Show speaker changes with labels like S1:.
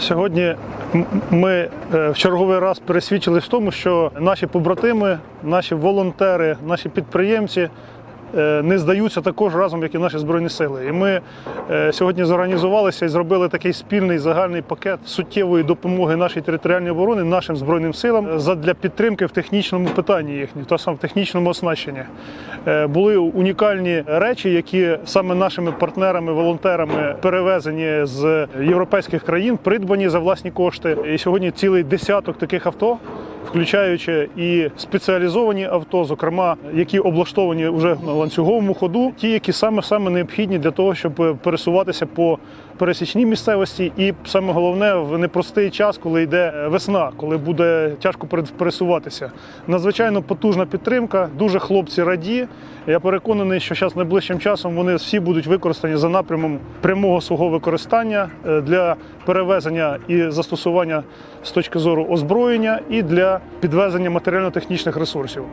S1: Сьогодні ми е, в черговий раз пересвідчились в тому, що наші побратими, наші волонтери, наші підприємці не здаються також разом, як і наші збройні сили. І ми е, сьогодні зорганізувалися і зробили такий спільний загальний пакет суттєвої допомоги нашій територіальній обороні, нашим збройним силам е, задля підтримки в технічному питанні їхніх, то саме в технічному оснащенні. Е, Були унікальні речі, які саме нашими партнерами, волонтерами перевезені з європейських країн, придбані за власні кошти. І сьогодні цілий десяток таких авто. Включаючи і спеціалізовані авто, зокрема, які облаштовані вже на ланцюговому ходу, ті, які саме саме необхідні для того, щоб пересуватися по пересічній місцевості, і саме головне в непростий час, коли йде весна, коли буде тяжко пересуватися. Надзвичайно потужна підтримка, дуже хлопці раді. Я переконаний, що зараз найближчим часом вони всі будуть використані за напрямом прямого свого використання е, для перевезення і застосування з точки зору озброєння і для підвезення матеріально-технічних ресурсів.